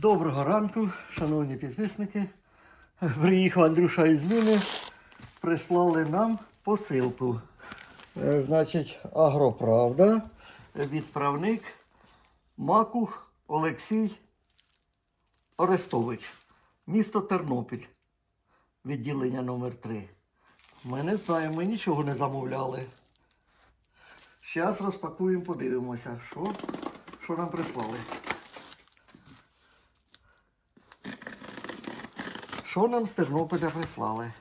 Доброго ранку, шановні підписники. Приїхав Андрюша із Міни. Прислали нам посилку. Е, Значить, Агроправда, відправник Макух Олексій Орестович, місто Тернопіль, відділення номер 3 Ми не знаємо, ми нічого не замовляли. Зараз розпакуємо, подивимося, що, що нам прислали. Що нам з Тернополя прислали?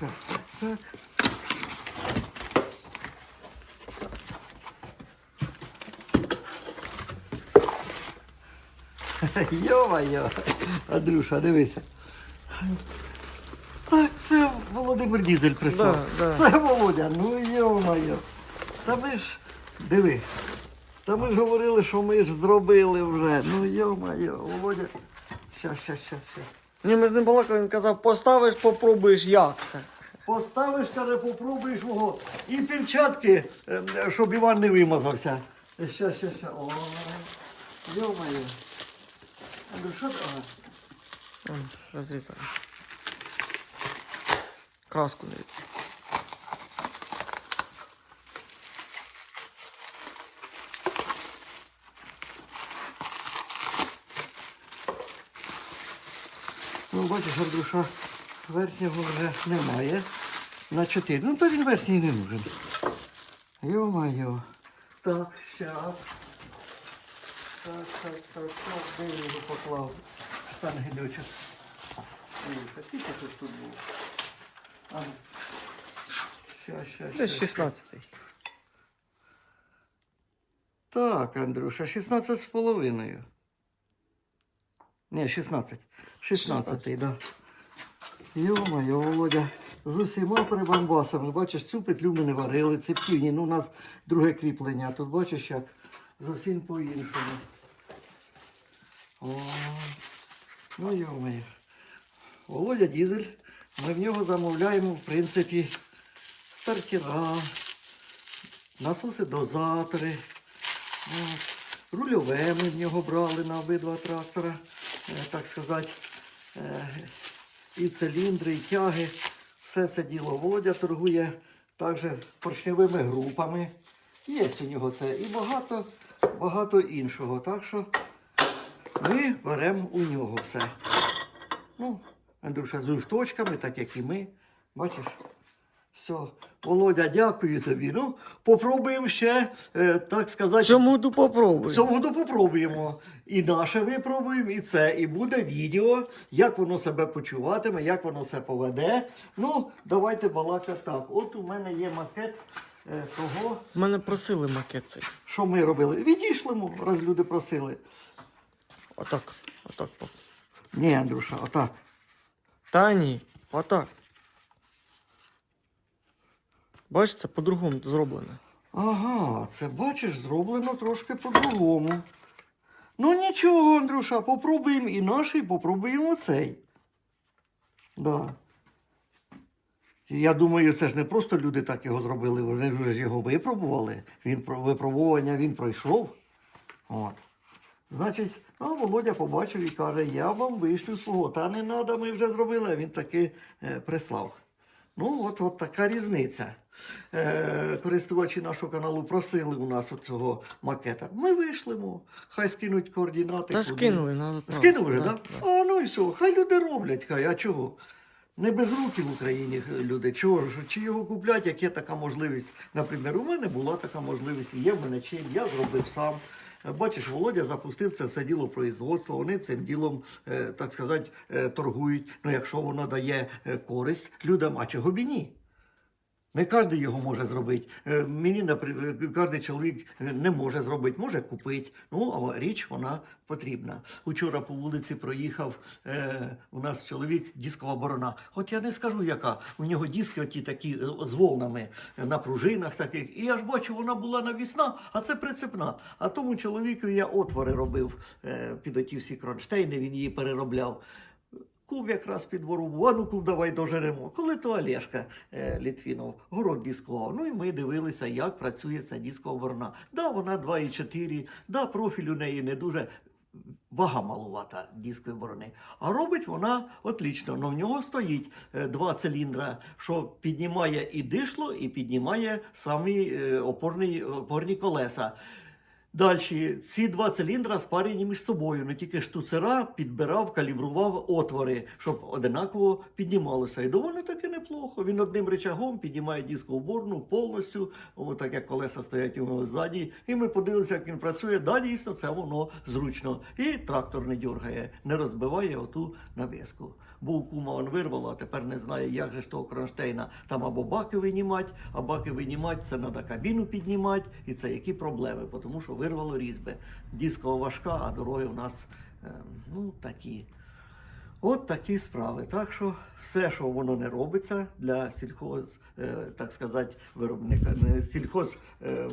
Так, так. Йо-моє, Андрюша, дивися. Це Володимир Дізель прислав. Да, да. Це Володя, ну йо-моє. Та ми ж, диви, та ми ж говорили, що ми ж зробили вже. Ну йо-моє, Володя. Щас, щас, щас, щас. Ні, ми з ним балакали, він казав, поставиш, попробуєш, як це. Поставиш, каже, попробуєш його. І перчатки, е, щоб Іван не вимазався. Щас, щас, щас. О, йо-моє. Андрю, що ти? Краску не. Ну, бачиш, Андрюша, верхнього вже немає. На 4. Ну, то він верхній не нужен. Йо-моє. Так, щас. Так, так, так, так, де я його поклав? Стан гидочок. Дивіться, скільки тут тут було? Десь 16-й. Так, Андрюша, 16 з половиною. Ні, 16. 16, так. Йо-моє, Володя, з усіма прибамбасами. Бачиш, цю петлю ми не варили, це півні, ну у нас друге кріплення. Тут бачиш як зовсім по-іншому. О, ну йо-моє. Володя Дізель, ми в нього замовляємо, в принципі, стартера, насоси дозатори. Рульове ми в нього брали на обидва трактора, е, так сказати. Е, І циліндри, і тяги. Все це діло Володя торгує також поршневими групами. Є у нього це і багато, багато іншого. Так що ми беремо у нього все. Ну, Андрюша з точками, так як і ми. Бачиш? Все. Володя, дякую тобі. Ну, попробуємо ще, е, так сказати. Цьому году В цьому году попробуємо. І наше випробуємо, і це. І буде відео, як воно себе почуватиме, як воно себе поведе. Ну, давайте балакати так. От у мене є макет е, того, Мене просили макет цей. що ми робили. Відійшлимо, раз люди просили. Отак. Отак. Ні, Андрюша, отак. Та ні, отак. Бачиш, це по-другому зроблено. Ага, це бачиш, зроблено трошки по-другому. Ну нічого, Андрюша, попробуємо і наш, і попробуємо оцей. Да. Я думаю, це ж не просто люди так його зробили, вони ж ж його випробували. Він про- випробування він пройшов. От. Значить, а Володя побачив і каже, я вам вишлю свого. Та не треба, ми вже зробили, а він таки е, прислав. Ну, от, от така різниця. Е, користувачі нашого каналу просили у нас цього макета. Ми вийшлемо, хай скинуть координати. Та скинули, надо. Скинули вже, да, так? Да? А ну і все, хай люди роблять, хай, а чого? Не без руки в Україні люди. Чого ж? Чи його куплять, як є така можливість? Наприклад, у мене була така можливість, і є в мене чим, я зробив сам. Е, Бачиш, Володя запустив це все діло производства, вони цим ділом, е, так сказати, е, торгують. Ну, якщо воно дає користь людям, а чого б і ні? Не кожен його може зробити. Е, Мені, наприклад, кожен чоловік не може зробити, може купити. Ну, а річ вона потрібна. Учора по вулиці проїхав е, у нас чоловік дискова борона. От я не скажу, яка. У нього диски оті такі е, з волнами е, на пружинах таких. І я ж бачу, вона була навісна, а це прицепна. А тому чоловіку я отвори робив е, під оті всі кронштейни, він її переробляв. Кум якраз під двору був, а ну кум давай дожеремо. Коли то Олешка е, Літвінов город дискував. Ну і ми дивилися, як працює ця дискова. Да, вона 2,4, да, профіль у неї не дуже вага малувата дискової борони. А робить вона отлично. Но в нього стоїть е, два циліндра, що піднімає і дишло, і піднімає самі е, опорні, опорні колеса. Далі, ці два циліндра спарені між собою. Не тільки штуцера підбирав, калібрував отвори, щоб одинаково піднімалося. І доволі таки неплохо. Він одним речагом піднімає дискову борну повністю, отак як колеса стоять у нього ззаді. І ми подивилися, як він працює. Да, дійсно, це воно зручно. І трактор не дергає, не розбиває оту навіску. Був кума він вирвало, а тепер не знає, як же ж того кронштейна там або баки винімати, а баки винімати, це треба кабіну піднімати, і це які проблеми, тому що вирвало різьби. Дискова важка, а дороги в нас ем, ну, такі. От такі справи. Так що все, що воно не робиться для сільхоз, е, так сказати, виробника, не, сільхоз е,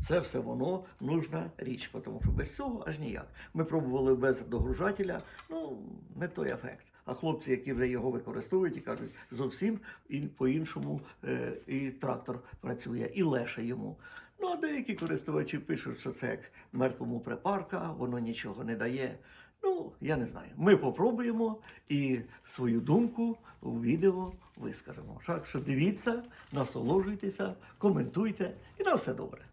це все воно нужна річ, тому що без цього аж ніяк. Ми пробували без догружателя, ну не той ефект. А хлопці, які вже його використовують і кажуть, зовсім і по-іншому е, і трактор працює, і леше йому. Ну, а деякі користувачі пишуть, що це як мертвому припарка, воно нічого не дає. Ну, я не знаю. Ми попробуємо і свою думку у відео вискажемо. Так що дивіться, насолоджуйтеся, коментуйте і на все добре.